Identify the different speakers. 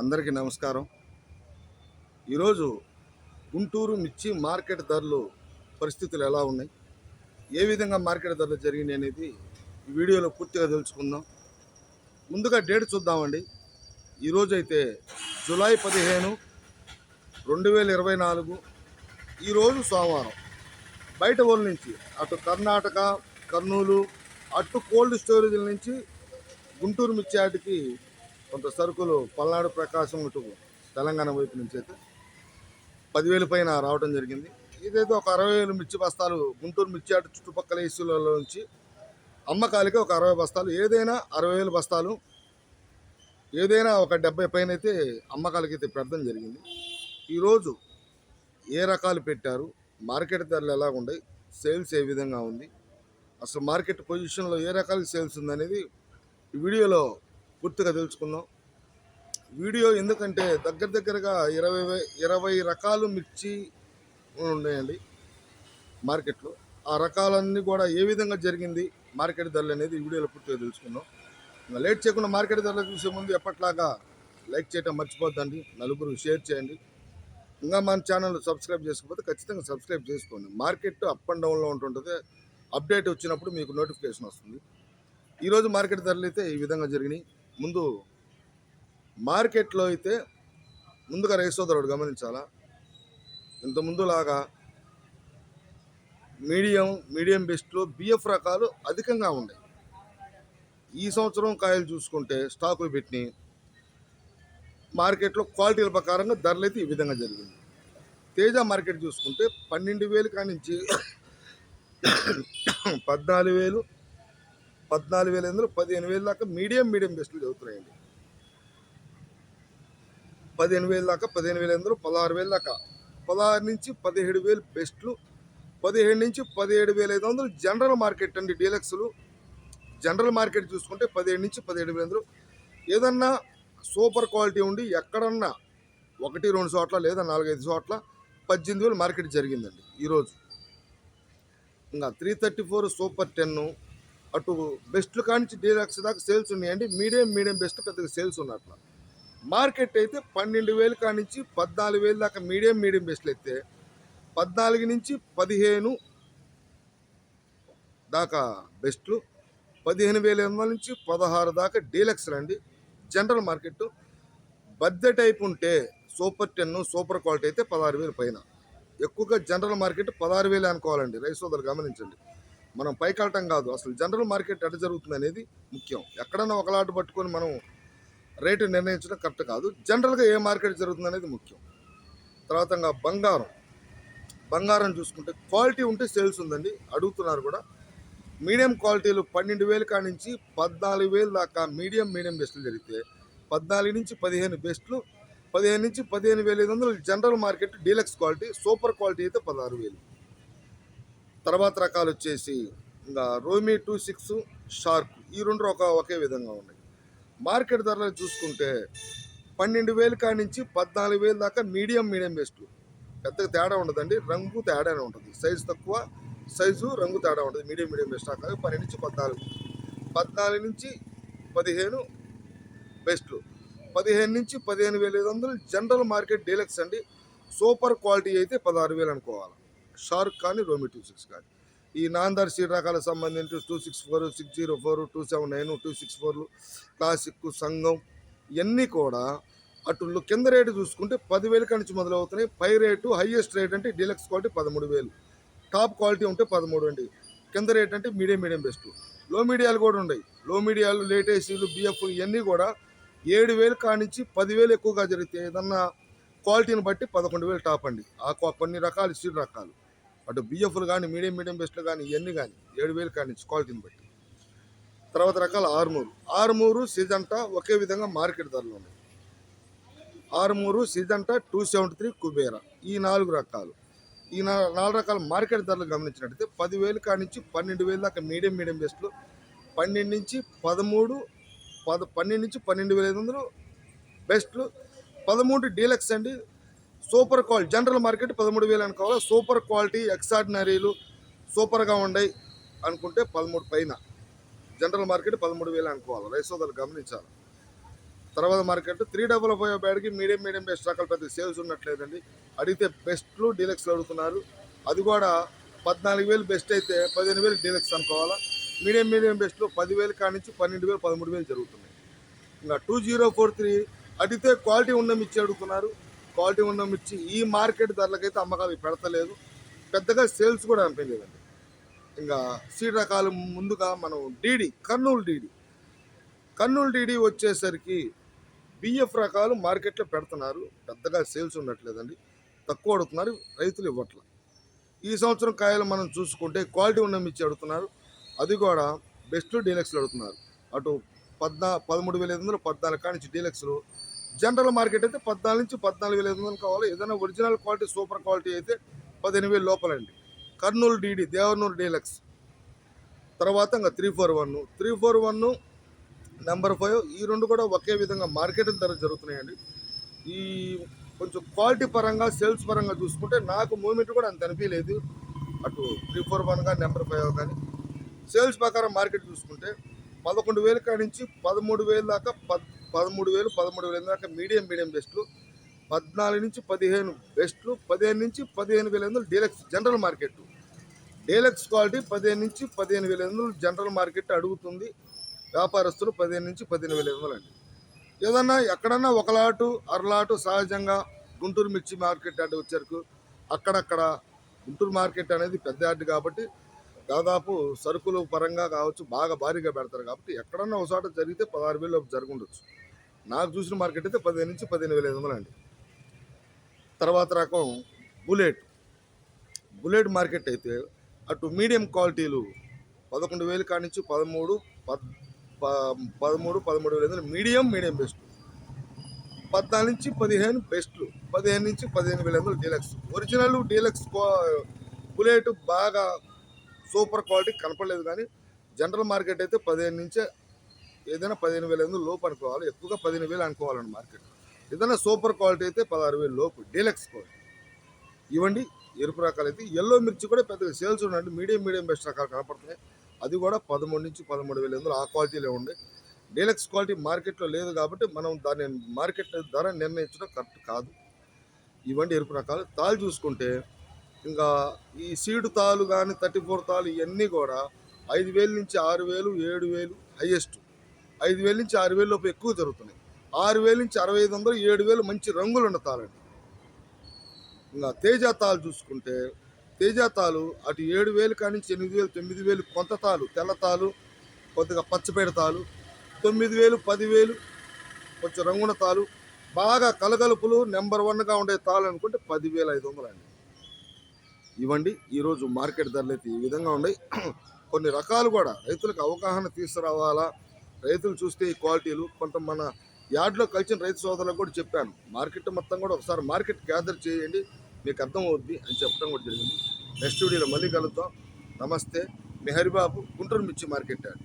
Speaker 1: అందరికీ నమస్కారం. ఈరోజు గుంటూరు మిర్చి మార్కెట్ ధరలు పరిస్థితులు ఎలా ఉన్నాయి? ఏ విధంగా మార్కెట్ ధరలు జరిగినాయి అనేది ఈ వీడియోలో పూర్తిగా తెలుసుకుందాం. ముందుగా డేట్ చూద్దామండి. ఈరోజు అయితే జూలై పదిహేను రెండు వేల ఇరవై నాలుగు ఈరోజు సోమవారం. బయట ఊళ్ళ నుంచి అటు కర్ణాటక కర్నూలు అటు కోల్డ్ స్టోరేజ్ల నుంచి గుంటూరు మిర్చి ఆటికి కొంత సరుకులు పల్నాడు ప్రకాశం ఇటు తెలంగాణ వైపు నుంచి అయితే పదివేల పైన రావడం జరిగింది. ఇదైతే ఒక అరవై వేలు మిర్చి బస్తాలు గుంటూరు మిర్చి అటు చుట్టుపక్కల ఇసులలో నుంచి అమ్మకాలకి ఒక అరవై బస్తాలు ఏదైనా అరవై వేలు బస్తాలు ఏదైనా ఒక డెబ్బై పైన అయితే అమ్మకాలకి అయితే పెట్టడం జరిగింది. ఈరోజు ఏ రకాలు పెట్టారు మార్కెట్ ధరలు ఎలా ఉన్నాయి సేల్స్ ఏ విధంగా ఉంది అసలు మార్కెట్ పొజిషన్లో ఏ రకాల సేల్స్ ఉందనేది ఈ వీడియోలో పూర్తిగా తెలుసుకుందాం. వీడియో ఎందుకంటే దగ్గర దగ్గరగా ఇరవై ఇరవై రకాలు మిర్చి ఉన్నాయండి మార్కెట్లో. ఆ రకాలన్నీ కూడా ఏ విధంగా జరిగింది మార్కెట్ ధరలు అనేది ఈ వీడియోలో పూర్తిగా తెలుసుకుందాం. ఇంకా లేట్ చేయకుండా మార్కెట్ ధరలు చూసే ముందు ఎప్పట్లాగా లైక్ చేయటం మర్చిపోద్దండి నలుగురు షేర్ చేయండి. ఇంకా మన ఛానల్ సబ్స్క్రైబ్ చేసుకోకపోతే ఖచ్చితంగా సబ్స్క్రైబ్ చేసుకోండి. మార్కెట్ అప్ అండ్ డౌన్లో ఉంటుంటుంది అప్డేట్ వచ్చినప్పుడు మీకు నోటిఫికేషన్ వస్తుంది. ఈరోజు మార్కెట్ ధరలు అయితే ఈ విధంగా జరిగినాయి. ముందు మార్కెట్లో అయితే ముందుగా రైస్ సోదరుడు గమనించాలా? ఇంత ముందులాగా మీడియం మీడియం బెస్ట్లో బిఎఫ్ రకాలు అధికంగా ఉన్నాయి. ఈ సంవత్సరం కాయలు చూసుకుంటే స్టాకులు పెట్టి మార్కెట్లో క్వాలిటీల ప్రకారంగా ధరలు అయితే ఈ విధంగా జరిగింది. తేజ మార్కెట్ చూసుకుంటే పన్నెండు వేలు కానించి పద్నాలుగు వేలు పద్నాలుగు వేల ఎనిమిది పదిహేను వేలు దాకా మీడియం మీడియం బెస్ట్లు చదువుతున్నాయండి పదిహేను వేలు దాకా పదిహేను వేల ఎనిమిది పదహారు వేలు దాకా. పదహారు నుంచి పదిహేడు వేలు బెస్ట్లు పదిహేడు నుంచి పదిహేడు వేల ఐదు వందలు జనరల్ మార్కెట్ అండి డీలక్స్లు. జనరల్ మార్కెట్ చూసుకుంటే పదిహేడు నుంచి పదిహేడు వేల ఎనిమిది ఏదన్నా సూపర్ క్వాలిటీ ఉండి ఎక్కడన్నా ఒకటి రెండు చోట్ల లేదా నాలుగైదు చోట్ల పద్దెనిమిది వేలు మార్కెట్ జరిగిందండి ఈరోజు. ఇంకా three thirty four super ten అటు బెస్ట్లు కానించి డీలక్స్ దాకా సేల్స్ ఉన్నాయండి. మీడియం మీడియం బెస్ట్ పెద్దగా సేల్స్ ఉన్నట్ల మార్కెట్ అయితే పన్నెండు వేలు కానించి పద్నాలుగు వేలు దాకా మీడియం మీడియం బెస్ట్లు అయితే పద్నాలుగు నుంచి పదిహేను దాకా బెస్ట్లు పదిహేను వేల ఎనిమిది వందల నుంచి పదహారు దాకా డీలక్స్లు అండి. జనరల్ మార్కెట్ బద్దె టైప్ ఉంటే సూపర్ టెన్ సూపర్ క్వాలిటీ అయితే పదహారు వేలు పైన. ఎక్కువగా జనరల్ మార్కెట్ పదహారు వేలు అనుకోవాలండి. రైస్ సోదరు గమనించండి. మనం పైకెళ్ళటం కాదు. అసలు జనరల్ మార్కెట్ ఎట జరుగుతుంది అనేది ముఖ్యం. ఎక్కడన్నా ఒకలాట పట్టుకొని మనం రేటు నిర్ణయించడం కరెక్ట్ కాదు. జనరల్గా ఏ మార్కెట్ జరుగుతుంది అనేది ముఖ్యం. తర్వాత బంగారం. బంగారం చూసుకుంటే క్వాలిటీ ఉంటే సేల్స్ ఉందండి. అడుగుతున్నారు కూడా. మీడియం క్వాలిటీలు పన్నెండు వేలు కానించి పద్నాలుగు వేలు దాకా మీడియం మీడియం బెస్ట్లు జరిగితే పద్నాలుగు నుంచి పదిహేను బెస్ట్లు పదిహేను నుంచి పదిహేను వేల ఐదు వందలు general market deluxe quality super quality అయితే పదహారు వేలు. తర్వాత రకాలు వచ్చేసి ఇంకా రోమీ టూ సిక్స్ షార్క్ ఈ రెండు ఒక ఒకే విధంగా ఉన్నాయి. మార్కెట్ ధరలు చూసుకుంటే పన్నెండు వేలు కానించి పద్నాలుగు వేలు దాకా మీడియం మీడియం బెస్ట్లు పెద్దగా తేడా ఉండదండి రంగు తేడానే ఉంటుంది. సైజు తక్కువ సైజు రంగు తేడా ఉంటుంది. మీడియం మీడియం బెస్ట్ కాదు పన్నెండు నుంచి పద్నాలుగు. పద్నాలుగు నుంచి పదిహేను బెస్ట్లు పదిహేను నుంచి పదిహేను వేల ఐదు వందలు జనరల్ మార్కెట్ డీలక్స్ అండి. సూపర్ క్వాలిటీ అయితే పదహారు వేలు అనుకోవాలి. షార్క్ కానీ రోమి టూ సిక్స్ కానీ. ఈ నాందర్ సీడ్ సంబంధించి two six four six zero four two seven nine two six ఫోర్లు క్లాసిక్ సంఘం ఇవన్నీ కూడా అటు కింద రేటు చూసుకుంటే పదివేల నుంచి మొదలవుతున్నాయి. పై రేటు హైయెస్ట్ రేట్ అంటే డీలక్స్ క్వాలిటీ పదమూడు వేలు. టాప్ క్వాలిటీ ఉంటే పదమూడు అండి. కింద రేట్ అంటే మీడియం మీడియం బెస్ట్. లో మీడియాలు కూడా ఉన్నాయి. లో మీడియాలు లేట్ ఏసీలు బిఎఫ్ ఇవన్నీ కూడా ఏడు వేలు కానించి పదివేలు ఎక్కువగా జరిగితే ఏదన్నా క్వాలిటీని బట్టి పదకొండు వేలు టాప్ అండి. ఆ కొన్ని రకాలు సీడ్ రకాలు. అటు బిఎఫ్లు కానీ మీడియం మీడియం బెస్ట్లు కానీ ఇవన్నీ కానీ ఏడు వేలు కానీ క్వాలిటీని బట్టి తర్వాత రకాల ఆరుమూరు. ఆరుమూరు సిజంటా ఒకే విధంగా మార్కెట్ ధరలు ఉన్నాయి. Armoor Syngenta two seventy three Kubera. ఈ నాలుగు రకాలు. ఈ నాలుగు రకాల మార్కెట్ ధరలు గమనించినట్టయితే పదివేలు కానించి పన్నెండు వేలు దాకా మీడియం మీడియం బెస్ట్లు. పన్నెండు నుంచి పదమూడు పద పన్నెండు నుంచి పన్నెండు వేల ఐదు వందలు బెస్ట్లు. పదమూడు డీలక్స్ అండి. సూపర్ క్వాలిటీ జనరల్ మార్కెట్ పదమూడు వేలు అనుకోవాలి సూపర్ క్వాలిటీ ఎక్సార్డినరీలు సూపర్గా ఉన్నాయి అనుకుంటే పదమూడు పైన. జనరల్ మార్కెట్ పదమూడు వేలు అనుకోవాలి రైస్ గమనించాలి. తర్వాత మార్కెట్ త్రీ డబుల్ ఫైవ్ బ్యాడ్కి మీడియం మీడియం బెస్ట్ రకాల పెద్ద సేల్స్ ఉన్నట్లేదండి అడిగితే బెస్ట్లు డీలక్స్లు అడుగుతున్నారు. అది కూడా పద్నాలుగు వేలు బెస్ట్ అయితే పదిహేను వేలు డీలక్స్ అనుకోవాలా. మీడియం మీడియం బెస్ట్లో పదివేలు కానించి పన్నెండు వేలు పదమూడు వేలు జరుగుతున్నాయి. ఇంకా టూ జీరో ఫోర్ త్రీ అడిగితే క్వాలిటీ ఉన్న అడుగుతున్నారు. క్వాలిటీ ఉన్న మిర్చి ఈ మార్కెట్ ధరలకైతే అమ్మకాలు పెడతలేదు. పెద్దగా సేల్స్ కూడా అనిపించలేదండి ఇంకా సీడ్ రకాలు ముందుగా మనం DD Kurnool DD Kurnool DD వచ్చేసరికి బిఎఫ్ రకాలు మార్కెట్లో పెడుతున్నారు. పెద్దగా సేల్స్ ఉండట్లేదండి. తక్కువ అడుగుతున్నారు. రైతులు ఇవ్వట్ల. ఈ సంవత్సరం కాయలు మనం చూసుకుంటే క్వాలిటీ ఉన్న మిర్చి అడుగుతున్నారు. అది కూడా బెస్ట్ డీలక్స్లు అడుగుతున్నారు. అటు పద్నా పదమూడు వేల ఐదు వందలు పద్నాలుగు కాడి నుంచి డీలక్స్లు జనరల్ మార్కెట్ అయితే పద్నాలుగు నుంచి పద్నాలుగు వేల ఐదు వందలు కావాలి. ఏదైనా ఒరిజినల్ క్వాలిటీ సూపర్ క్వాలిటీ అయితే పదిహేను వేలు లోపలండి. Kurnool DD Devanur deluxe. తర్వాత ఇంకా three four one. Three four one number five ఈ రెండు కూడా ఒకే విధంగా మార్కెట్ ధర జరుగుతున్నాయండి. ఈ కొంచెం క్వాలిటీ పరంగా సేల్స్ పరంగా చూసుకుంటే నాకు మూమెంట్ కూడా అంత అనిపించలేదు. అటు త్రీ ఫోర్ వన్ కానీ నెంబర్ ఫైవ్ కానీ. సేల్స్ ప్రకారం మార్కెట్ చూసుకుంటే పదకొండు వేల కాడి నుంచి పదమూడు వేల దాకా పద్ పదమూడు వేలు పదమూడు వేల దాకా మీడియం మీడియం బెస్ట్లు. పద్నాలుగు నుంచి పదిహేను బెస్ట్లు పదిహేను నుంచి పదిహేను వేల ఎనిమిది deluxe general market. Deluxe quality పదిహేను నుంచి పదిహేను వేల ఎనిమిది జనరల్ మార్కెట్ అడుగుతుంది. వ్యాపారస్తులు పదిహేను నుంచి పదిహేను వేల ఎనిమిది అండి ఏదన్నా ఎక్కడన్నా ఒక లాటు అరలాటు సహజంగా గుంటూరు మిర్చి మార్కెట్ అంటే వచ్చరికి అక్కడక్కడ గుంటూరు మార్కెట్ అనేది పెద్ద యార్డ్ కాబట్టి దాదాపు సరుకులు పరంగా కావచ్చు బాగా భారీగా పెడతారు కాబట్టి ఎక్కడన్నా ఒక చోట జరిగితే పదహారు వేలు జరుగుండొచ్చు నాకు చూసిన మార్కెట్ అయితే పదిహేను నుంచి పదిహేను వేల ఐదు వందలు అండి. తర్వాత రకం బుల్లెట్. బుల్లెట్ మార్కెట్ అయితే అటు మీడియం క్వాలిటీలు పదకొండు వేలు కాడి నుంచి పదమూడు పద్ ప- పదమూడు పదమూడు వేల వందలు మీడియం మీడియం బెస్ట్. పద్నాలుగు నుంచి పదిహేను బెస్ట్లు పదిహేను నుంచి పదిహేను వేల వందలు డీలక్స్. ఒరిజినల్ డీలక్స్ బుల్లెట్ బాగా సూపర్ క్వాలిటీ కనపడలేదు కానీ జనరల్ మార్కెట్ అయితే పదిహేను నుంచే ఏదైనా పదిహేను వేల ఐదు లోపు అనుకోవాలి? ఎక్కువగా పదిహేను వేలు అనుకోవాలండి మార్కెట్. ఏదైనా సూపర్ క్వాలిటీ అయితే పదహారు వేలు లోపు. Deluxe quality. ఇవ్వండి ఎరుపు రకాలు అయితే ఎల్లో మిర్చి కూడా పెద్దగా సేల్స్ ఉండండి. మీడియం మీడియం బెస్ట్ రకాలు కనపడుతున్నాయి. అది కూడా పదమూడు నుంచి పదమూడు వేల ఎందులో ఆ క్వాలిటీలో ఉండే. డీలక్స్ క్వాలిటీ మార్కెట్లో లేదు కాబట్టి మనం దాన్ని మార్కెట్ ధర నిర్ణయించడం కరెక్ట్ కాదు. ఇవ్వండి ఎరుపు రకాలు. తాలు చూసుకుంటే ఇంకా ఈ సీడు తాలు కానీ థర్టీ ఫోర్ తాలు ఇవన్నీ కూడా ఐదు వేల నుంచి ఆరు వేలు ఏడు వేలు హైయెస్ట్. ఐదు వేల నుంచి ఆరు వేలు లోపు ఎక్కువ జరుగుతున్నాయి. ఆరు వేల నుంచి అరవై ఐదు వందలు ఏడు వేలు మంచి రంగులు ఉన్న తాళండి ఇంకా తేజ తాలు చూసుకుంటే తేజ తాలు అటు ఏడు వేలు కాడి నుంచి ఎనిమిది వేలు తొమ్మిది వేలు కొంత తాలు తెల్ల తాలు కొద్దిగా పచ్చపేడ తాలు తొమ్మిది వేలు పదివేలు కొంచెం రంగున తాలు బాగా కలగలుపులు నెంబర్ వన్గా ఉండే తాలు అనుకుంటే పదివేల ఐదు వందలు అండి ఇవ్వండి ఈరోజు మార్కెట్ ధరలు అయితే ఈ విధంగా ఉన్నాయి. కొన్ని రకాలు కూడా రైతులకు అవగాహన తీసుకురావాలా రైతులు చూస్తే ఈ క్వాలిటీలు కొంత మన యార్డ్లో కలిసిన రైతు సోదరులకు కూడా చెప్పాను. మార్కెట్ మొత్తం కూడా ఒకసారి మార్కెట్ గ్యాదర్ చేయండి మీకు అర్థం అవుద్ది అని చెప్పడం కూడా జరిగింది. నెక్స్ట్ వీడియోలో మళ్ళీ కలుద్దాం. నమస్తే. మెహరిబాబు గుంటూరు మిర్చి మార్కెట్ యార్డ్